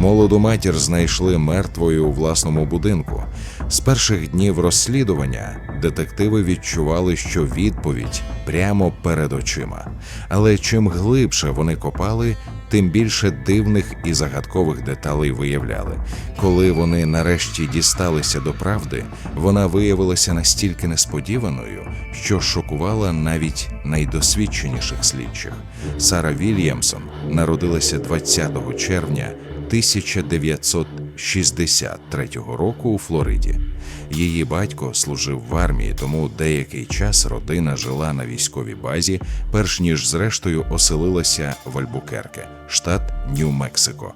Молоду матір знайшли мертвою у власному будинку. З перших днів розслідування детективи відчували, що відповідь прямо перед очима. Але чим глибше вони копали, тим більше дивних і загадкових деталей виявляли. Коли вони нарешті дісталися до правди, вона виявилася настільки несподіваною, що шокувала навіть найдосвідченіших слідчих. Сара Вільямсон народилася 20 червня 1963 року у Флориді. Її батько служив в армії, тому деякий час родина жила на військовій базі, перш ніж зрештою оселилася в Альбукерке, штат Нью-Мексико.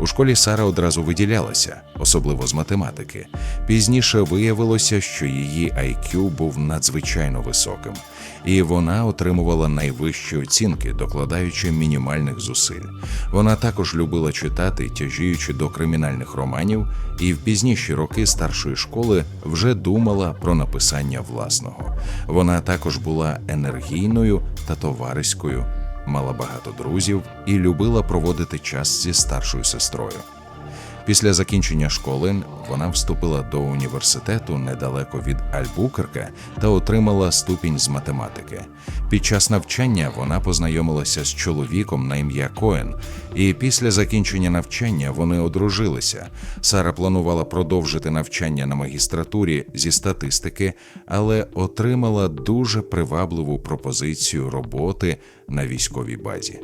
У школі Сара одразу виділялася, особливо з математики. Пізніше виявилося, що її IQ був надзвичайно високим, і вона отримувала найвищі оцінки, докладаючи мінімальних зусиль. Вона також любила читати, тяжіючи до кримінальних романів, і в пізніші роки старшої школи вже думала про написання власного. Вона також була енергійною та товариською, мала багато друзів і любила проводити час зі старшою сестрою. Після закінчення школи вона вступила до університету недалеко від Альбукерке та отримала ступінь з математики. Під час навчання вона познайомилася з чоловіком на ім'я Коен, і після закінчення навчання вони одружилися. Сара планувала продовжити навчання на магістратурі зі статистики, але отримала дуже привабливу пропозицію роботи на військовій базі.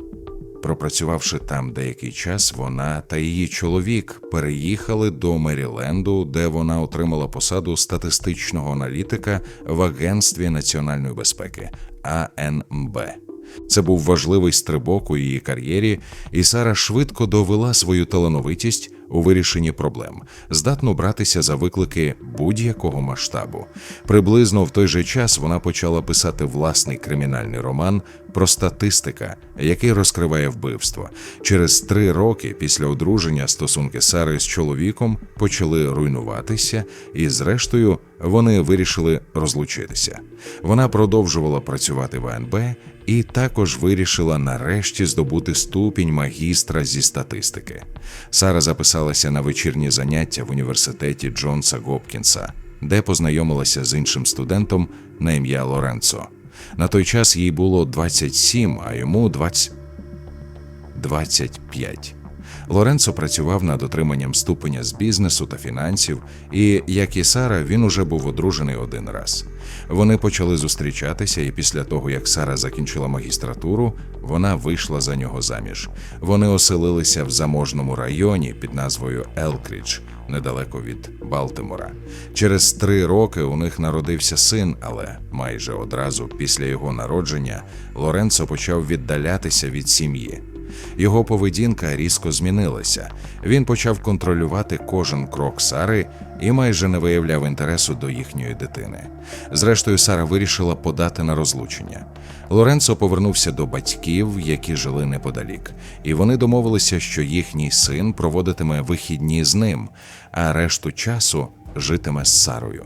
Пропрацювавши там деякий час, вона та її чоловік переїхали до Меріленду, де вона отримала посаду статистичного аналітика в Агентстві національної безпеки АНБ. Це був важливий стрибок у її кар'єрі, і Сара швидко довела свою талановитість у вирішенні проблем, здатну братися за виклики будь-якого масштабу. Приблизно в той же час вона почала писати власний кримінальний роман про статистика, який розкриває вбивство. Через три роки після одруження стосунки Сари з чоловіком почали руйнуватися, і зрештою вони вирішили розлучитися. Вона продовжувала працювати в АНБ і також вирішила нарешті здобути ступінь магістра зі статистики. Сара записалася на вечірні заняття в університеті Джонса Гопкінса, де познайомилася з іншим студентом на ім'я Лоренцо. На той час їй було 27, а йому 20... 25. Лоренцо працював над отриманням ступеня з бізнесу та фінансів, і, як і Сара, він уже був одружений один раз. Вони почали зустрічатися, і після того, як Сара закінчила магістратуру, вона вийшла за нього заміж. Вони оселилися в заможному районі під назвою Елкрідж, недалеко від Балтимора. Через три роки у них народився син, але майже одразу після його народження Лоренцо почав віддалятися від сім'ї. Його поведінка різко змінилася. Він почав контролювати кожен крок Сари і майже не виявляв інтересу до їхньої дитини. Зрештою, Сара вирішила подати на розлучення. Лоренцо повернувся до батьків, які жили неподалік, і вони домовилися, що їхній син проводитиме вихідні з ним, а решту часу житиме з Сарою.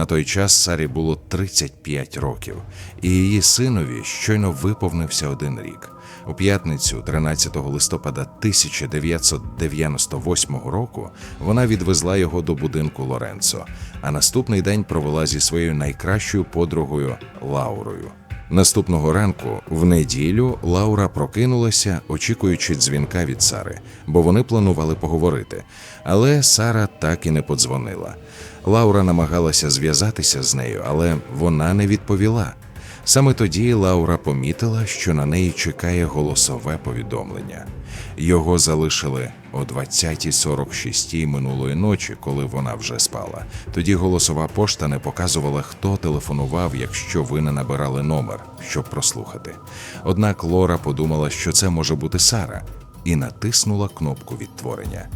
На той час Сарі було 35 років, і її синові щойно виповнився один рік. У п'ятницю, 13 листопада 1998 року, вона відвезла його до будинку Лоренцо, а наступний день провела зі своєю найкращою подругою Лаурою. Наступного ранку, в неділю, Лаура прокинулася, очікуючи дзвінка від Сари, бо вони планували поговорити. Але Сара так і не подзвонила. Лаура намагалася зв'язатися з нею, але вона не відповіла. Саме тоді Лаура помітила, що на неї чекає голосове повідомлення. Його залишили о 20.46 минулої ночі, коли вона вже спала. Тоді голосова пошта не показувала, хто телефонував, якщо ви не набирали номер, щоб прослухати. Однак Лора подумала, що це може бути Сара, і натиснула кнопку відтворення.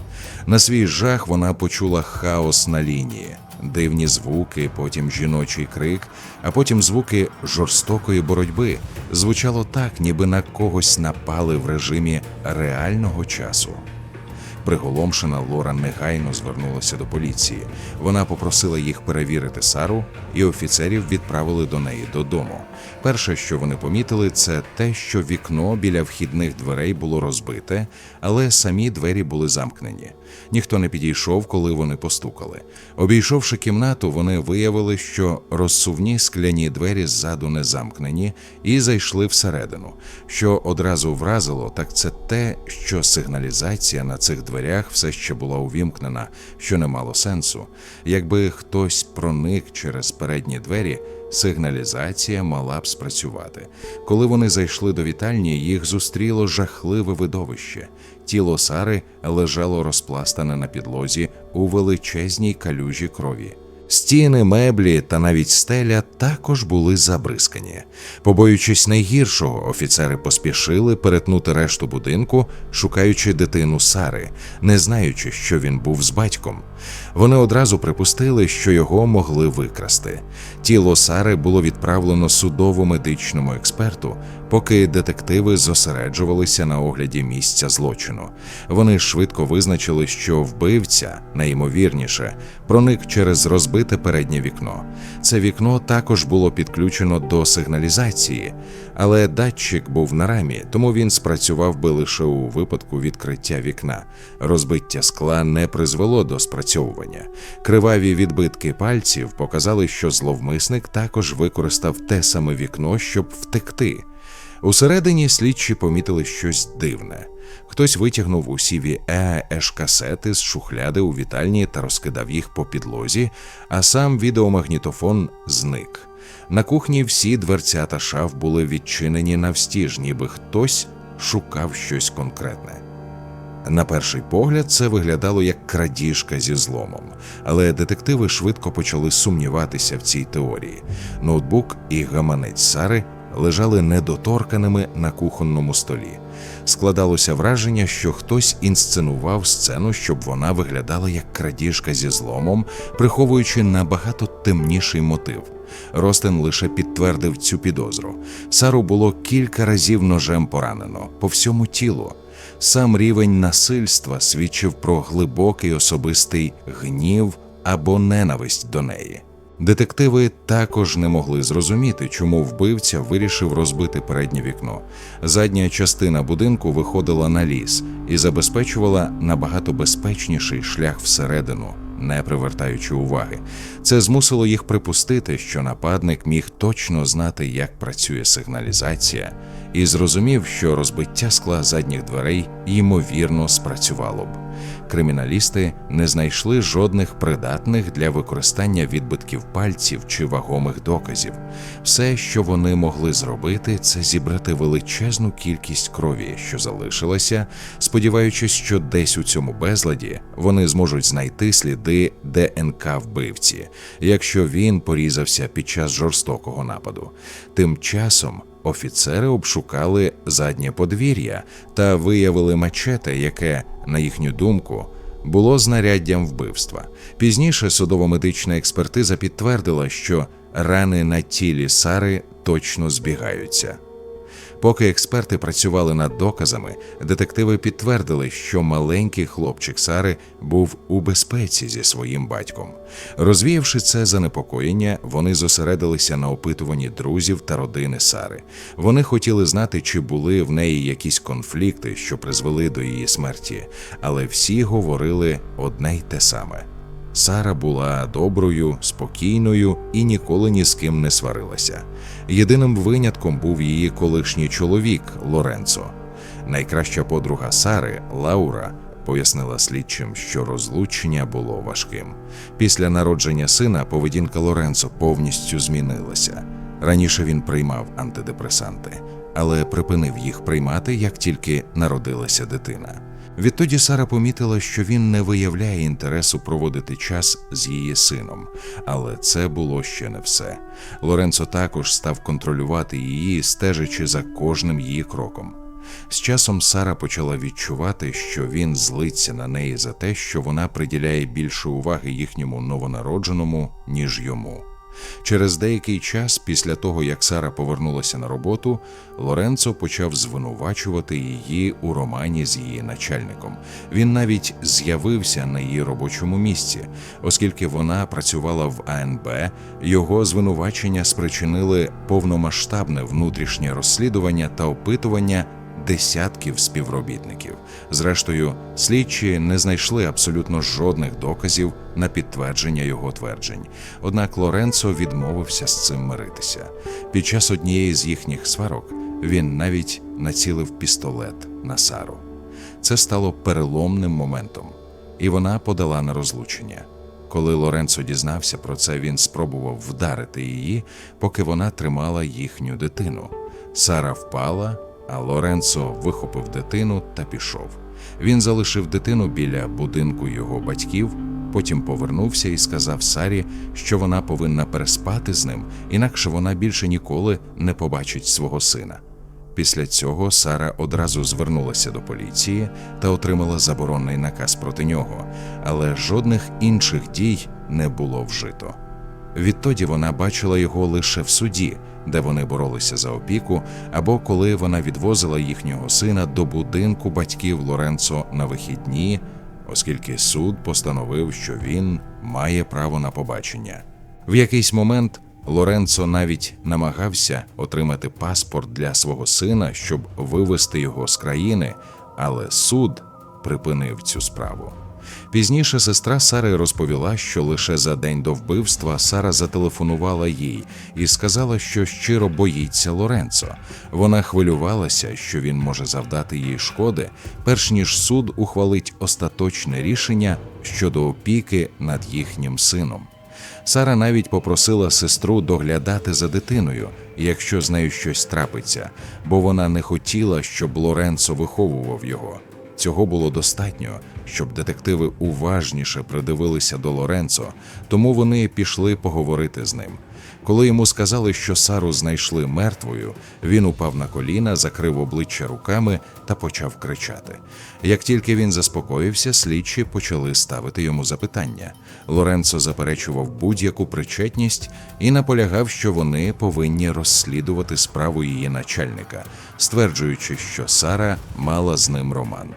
На свій жах вона почула хаос на лінії, дивні звуки, потім жіночий крик, а потім звуки жорстокої боротьби. Звучало так, ніби на когось напали в режимі реального часу. Приголомшена Лора негайно звернулася до поліції. Вона попросила їх перевірити Сару, і офіцерів відправили до неї додому. Перше, що вони помітили, це те, що вікно біля вхідних дверей було розбите, але самі двері були замкнені. Ніхто не підійшов, коли вони постукали. Обійшовши кімнату, вони виявили, що розсувні скляні двері ззаду не замкнені, і зайшли всередину. Що одразу вразило, так це те, що сигналізація на цих дверях все ще була увімкнена, що не мало сенсу. Якби хтось проник через передні двері, сигналізація мала б спрацювати. Коли вони зайшли до вітальні, їх зустріло жахливе видовище. Тіло Сари лежало розпластане на підлозі у величезній калюжі крові. Стіни, меблі та навіть стеля також були забризкані. Побоюючись найгіршого, офіцери поспішили перетнути решту будинку, шукаючи дитину Сари, не знаючи, що він був з батьком. Вони одразу припустили, що його могли викрасти. Тіло Сари було відправлено судово-медичному експерту, поки детективи зосереджувалися на огляді місця злочину. Вони швидко визначили, що вбивця, найімовірніше, проник через розбите переднє вікно. Це вікно також було підключено до сигналізації, але датчик був на рамі, тому він спрацював би лише у випадку відкриття вікна. Розбиття скла не призвело до спрацьовування. Криваві відбитки пальців показали, що зловмисник також використав те саме вікно, щоб втекти. Усередині слідчі помітили щось дивне. Хтось витягнув усі VHS касети з шухляди у вітальні та розкидав їх по підлозі, а сам відеомагнітофон зник. На кухні всі дверця та шаф були відчинені навстіж, ніби хтось шукав щось конкретне. На перший погляд це виглядало як крадіжка зі зломом, але детективи швидко почали сумніватися в цій теорії. Ноутбук і гаманець Сари лежали недоторканими на кухонному столі. Складалося враження, що хтось інсценував сцену, щоб вона виглядала як крадіжка зі зломом, приховуючи набагато темніший мотив. Ростен лише підтвердив цю підозру. Сару було кілька разів ножем поранено по всьому тілу. Сам рівень насильства свідчив про глибокий особистий гнів або ненависть до неї. Детективи також не могли зрозуміти, чому вбивця вирішив розбити переднє вікно. Задня частина будинку виходила на ліс і забезпечувала набагато безпечніший шлях всередину, не привертаючи уваги. Це змусило їх припустити, що нападник міг точно знати, як працює сигналізація, і зрозумів, що розбиття скла задніх дверей ймовірно спрацювало б криміналісти не знайшли жодних придатних для використання відбитків пальців чи вагомих доказів. Все, що вони могли зробити, це зібрати величезну кількість крові, що залишилася, сподіваючись, що десь у цьому безладі вони зможуть знайти сліди ДНК вбивці, якщо він порізався під час жорстокого нападу. Тим часом. Офіцери обшукали заднє подвір'я та виявили мечете, яке, на їхню думку, було знаряддям вбивства. Пізніше судово-медична експертиза підтвердила, що рани на тілі Сари точно збігаються. Поки експерти працювали над доказами, детективи підтвердили, що маленький хлопчик Сари був у безпеці зі своїм батьком. Розвіявши це занепокоєння, вони зосередилися на опитуванні друзів та родини Сари. Вони хотіли знати, чи були в неї якісь конфлікти, що призвели до її смерті, але всі говорили одне й те саме. Сара була доброю, спокійною і ніколи ні з ким не сварилася. Єдиним винятком був її колишній чоловік Лоренцо. Найкраща подруга Сари Лаура пояснила слідчим, що розлучення було важким. Після народження сина поведінка Лоренцо повністю змінилася. Раніше він приймав антидепресанти, але припинив їх приймати, як тільки народилася дитина. Відтоді Сара помітила, що він не виявляє інтересу проводити час з її сином, але це було ще не все. Лоренцо також став контролювати її, стежачи за кожним її кроком. З часом Сара почала відчувати, що він злиться на неї за те, що вона приділяє більше уваги їхньому новонародженому, ніж йому. Через деякий час, після того як Сара повернулася на роботу, Лоренцо почав звинувачувати її у романі з її начальником. Він навіть з'явився на її робочому місці, оскільки вона працювала в АНБ, його звинувачення спричинили повномасштабне внутрішнє розслідування та опитування десятків співробітників. Зрештою, слідчі не знайшли абсолютно жодних доказів на підтвердження його тверджень. Однак Лоренцо відмовився з цим миритися. Під час однієї з їхніх сварок він навіть націлив пістолет на Сару. Це стало переломним моментом, і вона подала на розлучення. Коли Лоренцо дізнався про це, він спробував вдарити її, поки вона тримала їхню дитину. Сара впала, а Лоренцо вихопив дитину та пішов. Він залишив дитину біля будинку його батьків, потім повернувся і сказав Сарі, що вона повинна переспати з ним, інакше вона більше ніколи не побачить свого сина. Після цього Сара одразу звернулася до поліції та отримала заборонний наказ проти нього, але жодних інших дій не було вжито. Відтоді вона бачила його лише в суді, де вони боролися за опіку, або коли вона відвозила їхнього сина до будинку батьків Лоренцо на вихідні, оскільки суд постановив, що він має право на побачення. В якийсь момент Лоренцо навіть намагався отримати паспорт для свого сина, щоб вивезти його з країни, але суд припинив цю справу. Пізніше сестра Сари розповіла, що лише за день до вбивства Сара зателефонувала їй і сказала, що щиро боїться Лоренцо. Вона хвилювалася, що він може завдати їй шкоди, перш ніж суд ухвалить остаточне рішення щодо опіки над їхнім сином. Сара навіть попросила сестру доглядати за дитиною, якщо з нею щось трапиться, бо вона не хотіла, щоб Лоренцо виховував його. Цього було достатньо, щоб детективи уважніше придивилися до Лоренцо, тому вони пішли поговорити з ним. Коли йому сказали, що Сару знайшли мертвою, він упав на коліна, закрив обличчя руками та почав кричати. Як тільки він заспокоївся, слідчі почали ставити йому запитання. Лоренцо заперечував будь-яку причетність і наполягав, що вони повинні розслідувати справу її начальника, стверджуючи, що Сара мала з ним роман.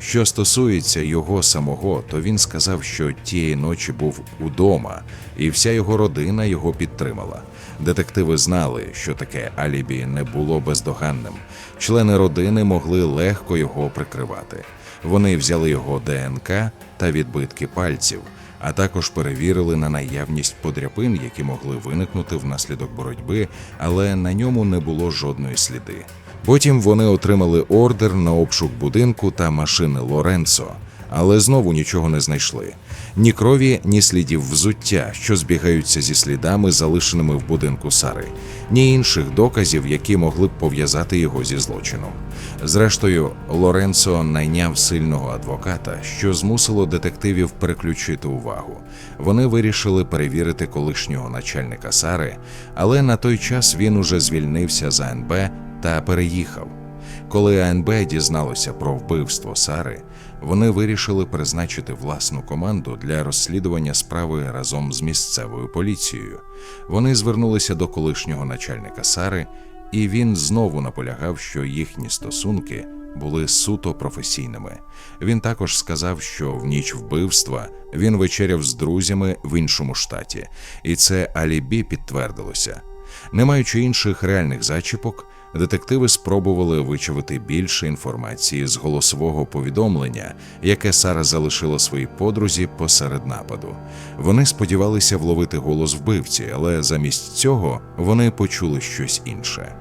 Що стосується його самого, то він сказав, що тієї ночі був удома, і вся його родина його підтримала. Детективи знали, що таке алібі не було бездоганним. Члени родини могли легко його прикривати. Вони взяли його ДНК та відбитки пальців, а також перевірили на наявність подряпин, які могли виникнути внаслідок боротьби, але на ньому не було жодної сліди. Потім вони отримали ордер на обшук будинку та машини Лоренцо, але знову нічого не знайшли. Ні крові, ні слідів взуття, що збігаються зі слідами, залишеними в будинку Сари, ні інших доказів, які могли б пов'язати його зі злочином. Зрештою, Лоренцо найняв сильного адвоката, що змусило детективів переключити увагу. Вони вирішили перевірити колишнього начальника Сари, але на той час він уже звільнився з АНБ та переїхав. Коли АНБ дізналося про вбивство Сари, вони вирішили призначити власну команду для розслідування справи разом з місцевою поліцією. Вони звернулися до колишнього начальника Сари, і він знову наполягав, що їхні стосунки були суто професійними. Він також сказав, що в ніч вбивства він вечеряв з друзями в іншому штаті, і це алібі підтвердилося. Не маючи інших реальних зачіпок, детективи спробували вичавити більше інформації з голосового повідомлення, яке Сара залишила своїй подрузі посеред нападу. Вони сподівалися вловити голос вбивці, але замість цього вони почули щось інше.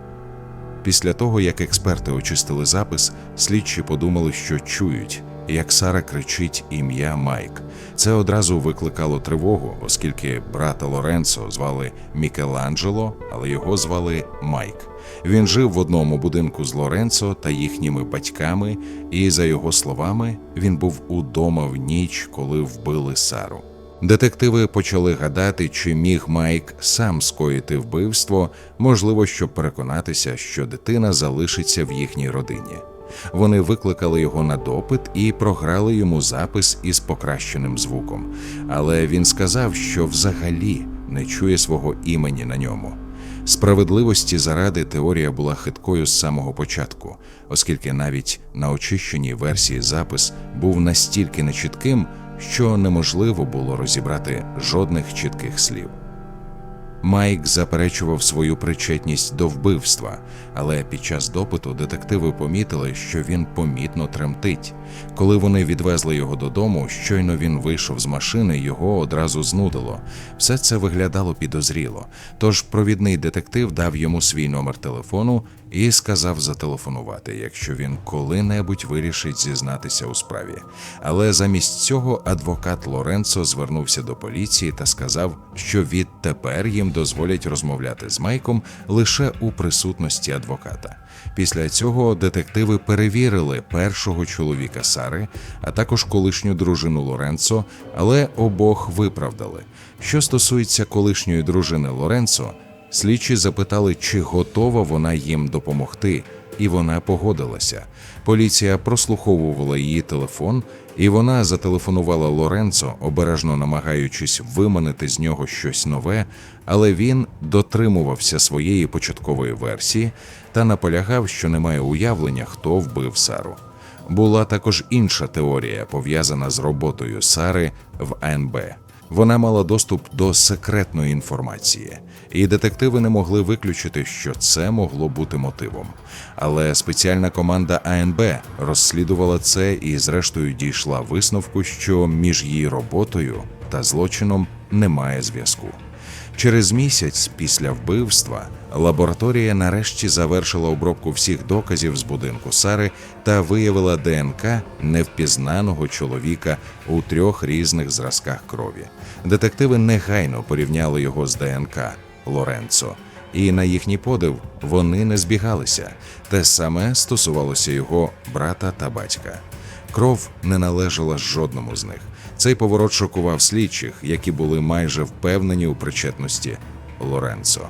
Після того, як експерти очистили запис, слідчі подумали, що чують, як Сара кричить ім'я Майк. Це одразу викликало тривогу, оскільки брата Лоренцо звали Мікеланджело, але його звали Майк. Він жив в одному будинку з Лоренцо та їхніми батьками, і, за його словами, він був удома в ніч, коли вбили Сару. Детективи почали гадати, чи міг Майк сам скоїти вбивство, можливо, щоб переконатися, що дитина залишиться в їхній родині. Вони викликали його на допит і програли йому запис із покращеним звуком. Але він сказав, що взагалі не чує свого імені на ньому. Справедливості заради теорія була хиткою з самого початку, оскільки навіть на очищеній версії запис був настільки нечітким, що неможливо було розібрати жодних чітких слів. Майк заперечував свою причетність до вбивства, але під час допиту детективи помітили, що він помітно тремтить. Коли вони відвезли його додому, щойно він вийшов з машини, його одразу знудило. Все це виглядало підозріло. Тож провідний детектив дав йому свій номер телефону і сказав зателефонувати, якщо він коли-небудь вирішить зізнатися у справі. Але замість цього адвокат Лоренцо звернувся до поліції та сказав, що відтепер їм дозволять розмовляти з Майком лише у присутності адвоката. Після цього детективи перевірили першого чоловіка Сари, а також колишню дружину Лоренцо, але обох виправдали. Що стосується колишньої дружини Лоренцо, слідчі запитали, чи готова вона їм допомогти, і вона погодилася. Поліція прослуховувала її телефон, і вона зателефонувала Лоренцо, обережно намагаючись виманити з нього щось нове, але він дотримувався своєї початкової версії та наполягав, що немає уявлення, хто вбив Сару. Була також інша теорія, пов'язана з роботою Сари в АНБ. Вона мала доступ до секретної інформації, і детективи не могли виключити, що це могло бути мотивом. Але спеціальна команда АНБ розслідувала це і, зрештою, дійшла висновку, що між її роботою та злочином немає зв'язку. Через місяць після вбивства лабораторія нарешті завершила обробку всіх доказів з будинку Сари та виявила ДНК невпізнаного чоловіка у трьох різних зразках крові. Детективи негайно порівняли його з ДНК Лоренцо, і на їхній подив вони не збігалися. Те саме стосувалося його брата та батька. Кров не належала жодному з них. Цей поворот шокував слідчих, які були майже впевнені у причетності Лоренцо.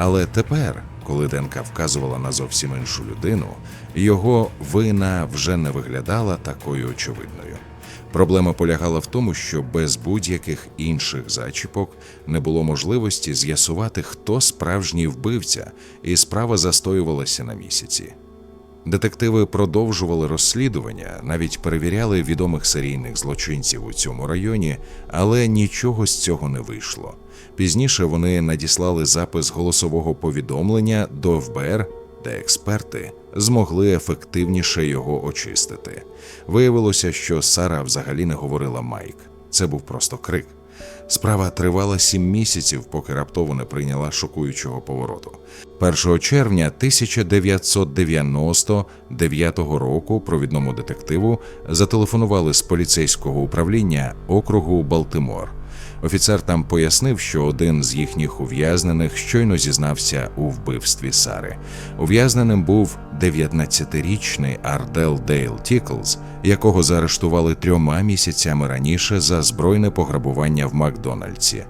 Але тепер, коли ДНК вказувала на зовсім іншу людину, його вина вже не виглядала такою очевидною. Проблема полягала в тому, що без будь-яких інших зачіпок не було можливості з'ясувати, хто справжній вбивця, і справа застоювалася на місяці. Детективи продовжували розслідування, навіть перевіряли відомих серійних злочинців у цьому районі, але нічого з цього не вийшло. Пізніше вони надіслали запис голосового повідомлення до ФБР, де експерти змогли ефективніше його очистити. Виявилося, що Сара взагалі не говорила Майк. Це був просто крик. Справа тривала сім місяців, поки раптово не прийняла шокуючого повороту. 1 червня 1999 року провідному детективу зателефонували з поліцейського управління округу Балтимор. Офіцер там пояснив, що один з їхніх ув'язнених щойно зізнався у вбивстві Сари. Ув'язненим був 19-річний Ардел Дейл Тіклз, якого заарештували трьома місяцями раніше за збройне пограбування в Макдональдсі.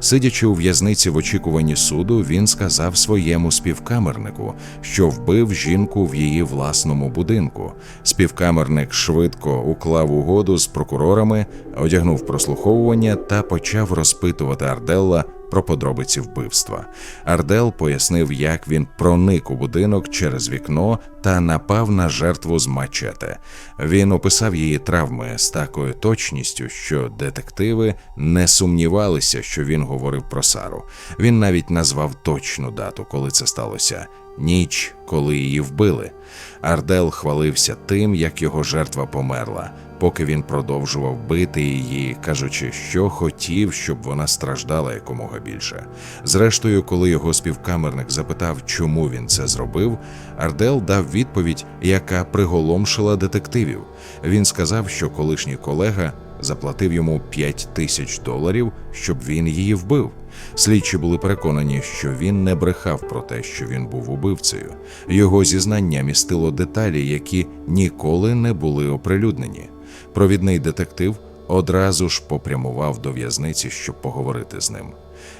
Сидячи у в'язниці в очікуванні суду, він сказав своєму співкамернику, що вбив жінку в її власному будинку. Співкамерник швидко уклав угоду з прокурорами, одягнув прослуховування та почав розпитувати Арделла про подробиці вбивства. Ардел пояснив, як він проник у будинок через вікно та напав на жертву з мачете. Він описав її травми з такою точністю, що детективи не сумнівалися, що він говорив про Сару. Він навіть назвав точну дату, коли це сталося. Ніч, коли її вбили. Ардел хвалився тим, як його жертва померла, поки він продовжував бити її, кажучи, що хотів, щоб вона страждала якомога більше. Зрештою, коли його співкамерник запитав, чому він це зробив, Ардел дав відповідь, яка приголомшила детективів. Він сказав, що колишній колега заплатив йому 5 тисяч доларів, щоб він її вбив. Слідчі були переконані, що він не брехав про те, що він був убивцею. Його зізнання містило деталі, які ніколи не були оприлюднені. Провідний детектив одразу ж попрямував до в'язниці, щоб поговорити з ним.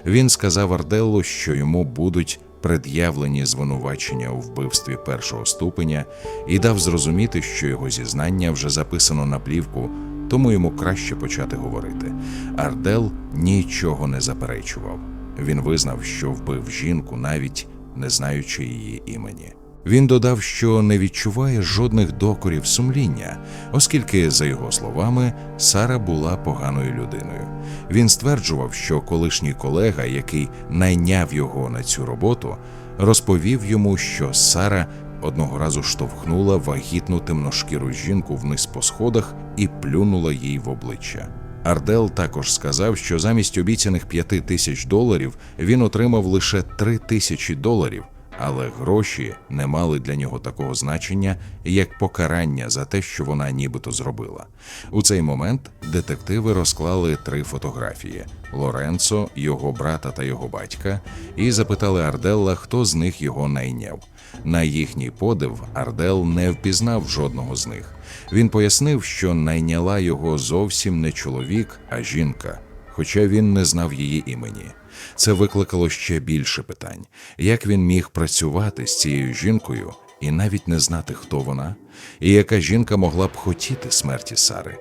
Він сказав Арделлу, що йому будуть пред'явлені звинувачення у вбивстві першого ступеня, і дав зрозуміти, що його зізнання вже записано на плівку, тому йому краще почати говорити. Ардел нічого не заперечував. Він визнав, що вбив жінку, навіть не знаючи її імені. Він додав, що не відчуває жодних докорів сумління, оскільки, за його словами, Сара була поганою людиною. Він стверджував, що колишній колега, який найняв його на цю роботу, розповів йому, що Сара одного разу штовхнула вагітну темношкіру жінку вниз по сходах і плюнула їй в обличчя. Ардел також сказав, що замість обіцяних п'яти тисяч доларів він отримав лише три тисячі доларів, але гроші не мали для нього такого значення, як покарання за те, що вона нібито зробила. У цей момент детективи розклали три фотографії: Лоренцо, його брата та його батька, і запитали Арделла, хто з них його найняв. На їхній подив Ардел не впізнав жодного з них. Він пояснив, що найняла його зовсім не чоловік, а жінка, хоча він не знав її імені. Це викликало ще більше питань: як він міг працювати з цією жінкою і навіть не знати, хто вона, і яка жінка могла б хотіти смерті Сари.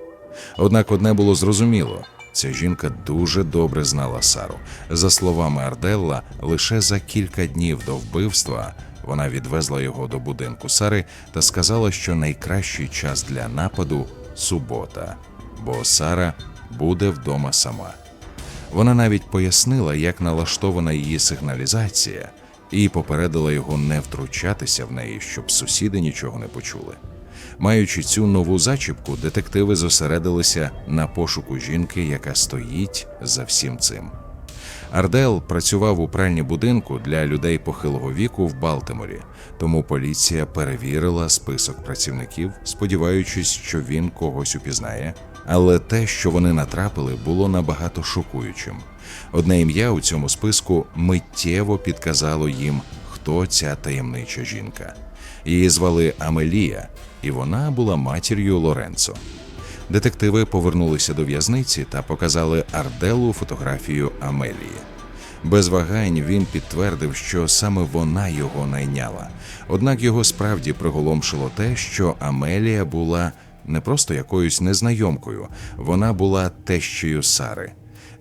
Однак одне було зрозуміло. Ця жінка дуже добре знала Сару. За словами Арделла, лише за кілька днів до вбивства вона відвезла його до будинку Сари та сказала, що найкращий час для нападу субота, бо Сара буде вдома сама. Вона навіть пояснила, як налаштована її сигналізація, і попередила його не втручатися в неї, щоб сусіди нічого не почули. Маючи цю нову зачіпку, детективи зосередилися на пошуку жінки, яка стоїть за всім цим. Ардел працював у пральні будинку для людей похилого віку в Балтиморі, тому поліція перевірила список працівників, сподіваючись, що він когось упізнає. Але те, що вони натрапили, було набагато шокуючим. Одне ім'я у цьому списку миттєво підказало їм, хто ця таємнича жінка. Її звали Амелія, і вона була матір'ю Лоренцо. Детективи повернулися до в'язниці та показали Арделу фотографію Амелії. Без вагань він підтвердив, що саме вона його найняла. Однак його справді приголомшило те, що Амелія була не просто якоюсь незнайомкою, вона була тещею Сари.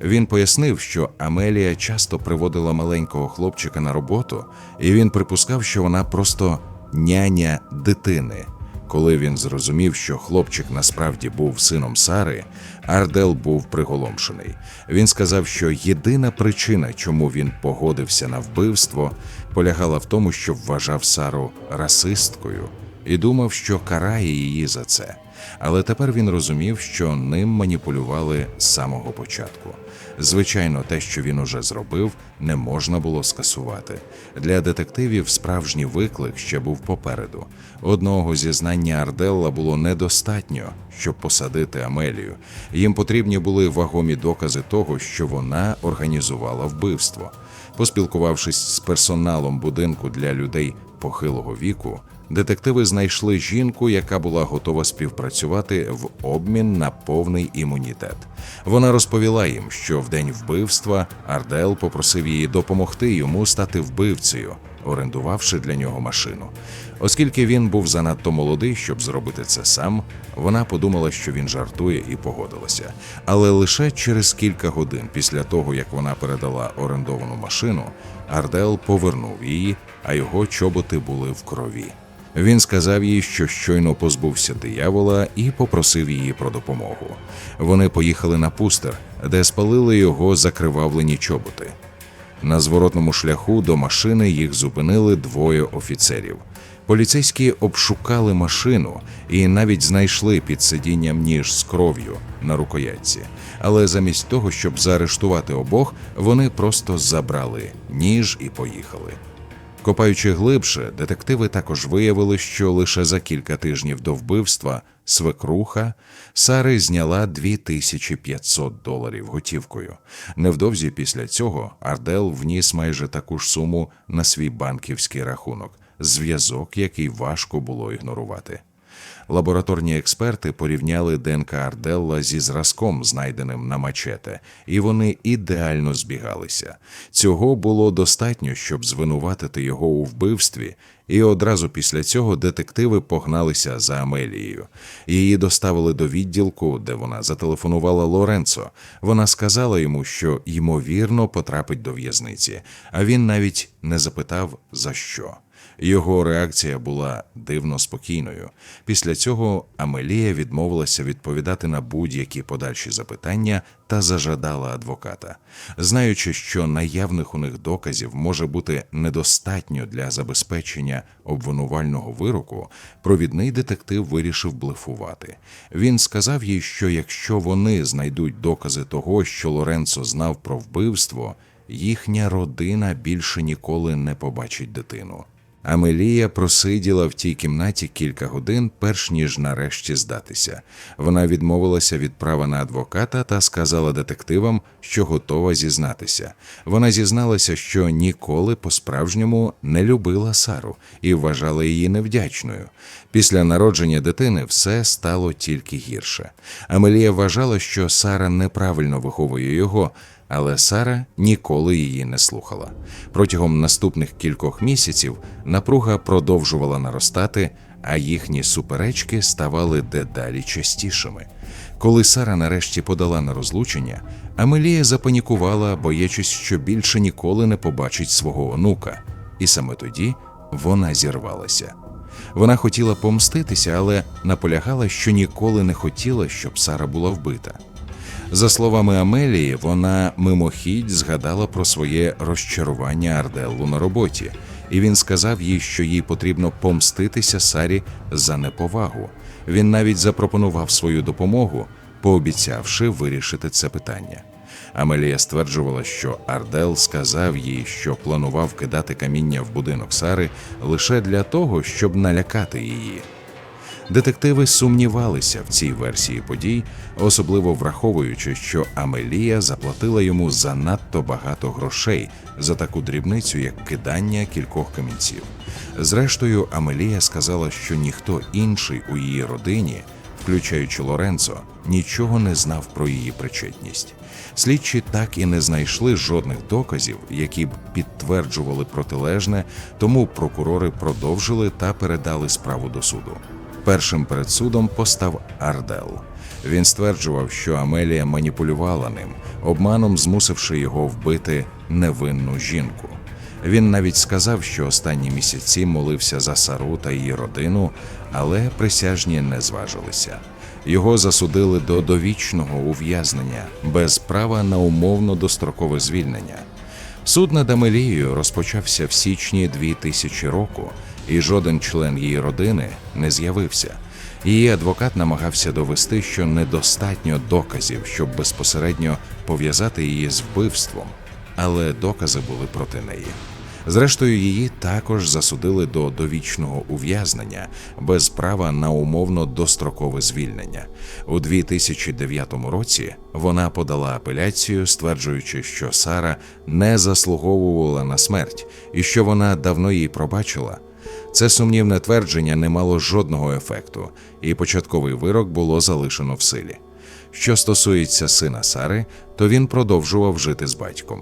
Він пояснив, що Амелія часто приводила маленького хлопчика на роботу, і він припускав, що вона просто няня дитини. Коли він зрозумів, що хлопчик насправді був сином Сари, Ардел був приголомшений. Він сказав, що єдина причина, чому він погодився на вбивство, полягала в тому, що вважав Сару расисткою і думав, що карає її за це. Але тепер він розумів, що ним маніпулювали з самого початку. Звичайно, те, що він уже зробив, не можна було скасувати. Для детективів справжній виклик ще був попереду. Одного зізнання Арделла було недостатньо, щоб посадити Амелію. Їм потрібні були вагомі докази того, що вона організувала вбивство. Поспілкувавшись з персоналом будинку для людей похилого віку, детективи знайшли жінку, яка була готова співпрацювати в обмін на повний імунітет. Вона розповіла їм, що в день вбивства Ардел попросив її допомогти йому стати вбивцею, орендувавши для нього машину. Оскільки він був занадто молодий, щоб зробити це сам, вона подумала, що він жартує і погодилася. Але лише через кілька годин після того, як вона передала орендовану машину, Ардел повернув її, а його чоботи були в крові. Він сказав їй, що щойно позбувся диявола, і попросив її про допомогу. Вони поїхали на пустер, де спалили його закривавлені чоботи. На зворотному шляху до машини їх зупинили двоє офіцерів. Поліцейські обшукали машину і навіть знайшли під сидінням ніж з кров'ю на рукоятці. Але замість того, щоб заарештувати обох, вони просто забрали ніж і поїхали. Копаючи глибше, детективи також виявили, що лише за кілька тижнів до вбивства свекруха Сари зняла 2500 доларів готівкою. Невдовзі після цього Ардел вніс майже таку ж суму на свій банківський рахунок, зв'язок, який важко було ігнорувати. Лабораторні експерти порівняли ДНК Арделла зі зразком, знайденим на мачете, і вони ідеально збігалися. Цього було достатньо, щоб звинуватити його у вбивстві, і одразу після цього детективи погналися за Амелією. Її доставили до відділку, де вона зателефонувала Лоренцо. Вона сказала йому, що ймовірно потрапить до в'язниці, а він навіть не запитав за що. Його реакція була дивно спокійною. Після цього Амелія відмовилася відповідати на будь-які подальші запитання та зажадала адвоката, знаючи, що наявних у них доказів може бути недостатньо для забезпечення обвинувального вироку. Провідний детектив вирішив блефувати. Він сказав їй, що якщо вони знайдуть докази того, що Лоренцо знав про вбивство, їхня родина більше ніколи не побачить дитину. Амелія просиділа в тій кімнаті кілька годин, перш ніж нарешті здатися. Вона відмовилася від права на адвоката та сказала детективам, що готова зізнатися. Вона зізналася, що ніколи по-справжньому не любила Сару і вважала її невдячною. Після народження дитини все стало тільки гірше. Амелія вважала, що Сара неправильно виховує його. Але Сара ніколи її не слухала. Протягом наступних кількох місяців напруга продовжувала наростати, а їхні суперечки ставали дедалі частішими. Коли Сара нарешті подала на розлучення, Амелія запанікувала, боячись, що більше ніколи не побачить свого онука, і саме тоді вона зірвалася. Вона хотіла помститися, але наполягала, що ніколи не хотіла, щоб Сара була вбита. За словами Амелії, вона мимохідь згадала про своє розчарування Арделлу на роботі, і він сказав їй, що їй потрібно помститися Сарі за неповагу. Він навіть запропонував свою допомогу, пообіцявши вирішити це питання. Амелія стверджувала, що Ардел сказав їй, що планував кидати каміння в будинок Сари лише для того, щоб налякати її. Детективи сумнівалися в цій версії подій, особливо враховуючи, що Амелія заплатила йому занадто багато грошей за таку дрібницю, як кидання кількох камінців. Зрештою, Амелія сказала, що ніхто інший у її родині, включаючи Лоренцо, нічого не знав про її причетність. Слідчі так і не знайшли жодних доказів, які б підтверджували протилежне, тому прокурори продовжили та передали справу до суду. Першим перед судом постав Ардел. Він стверджував, що Амелія маніпулювала ним, обманом змусивши його вбити невинну жінку. Він навіть сказав, що останні місяці молився за Сару та її родину, але присяжні не зважилися. Його засудили до довічного ув'язнення без права на умовно дострокове звільнення. Суд над Амелією розпочався в січні 2000 року, і жоден член її родини не з'явився. Її адвокат намагався довести, що недостатньо доказів, щоб безпосередньо пов'язати її з вбивством, але докази були проти неї. Зрештою, її також засудили до довічного ув'язнення без права на умовно дострокове звільнення. У 2009 році вона подала апеляцію, стверджуючи, що Сара не заслуговувала на смерть і що вона давно її пробачила. Це сумнівне твердження не мало жодного ефекту, і початковий вирок було залишено в силі. Що стосується сина Сари, то він продовжував жити з батьком.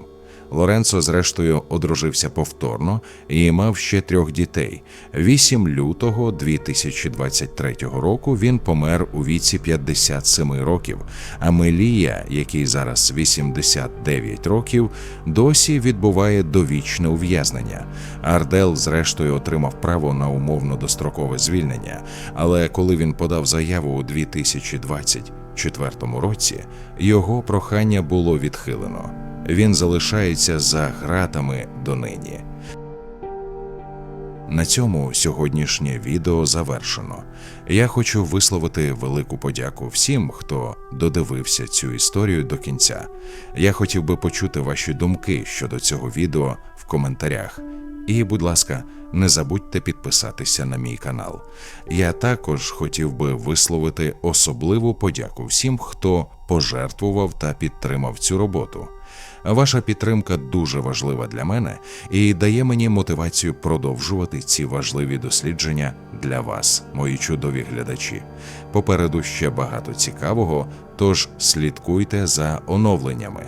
Лоренцо, зрештою, одружився повторно і мав ще трьох дітей. 8 лютого 2023 року він помер у віці 57 років. А Мелія, який зараз 89 років, досі відбуває довічне ув'язнення. Ардел, зрештою, отримав право на умовно дострокове звільнення. Але коли він подав заяву у 2024 році, його прохання було відхилено він залишається за гратами донині. На цьому сьогоднішнє відео завершено. Я хочу висловити велику подяку всім, хто додивився цю історію до кінця. Я хотів би почути ваші думки щодо цього відео в коментарях. І, будь ласка, не забудьте підписатися на мій канал. Я також хотів би висловити особливу подяку всім, хто пожертвував та підтримав цю роботу. Ваша підтримка дуже важлива для мене і дає мені мотивацію продовжувати ці важливі дослідження для вас, мої чудові глядачі. Попереду ще багато цікавого, тож слідкуйте за оновленнями.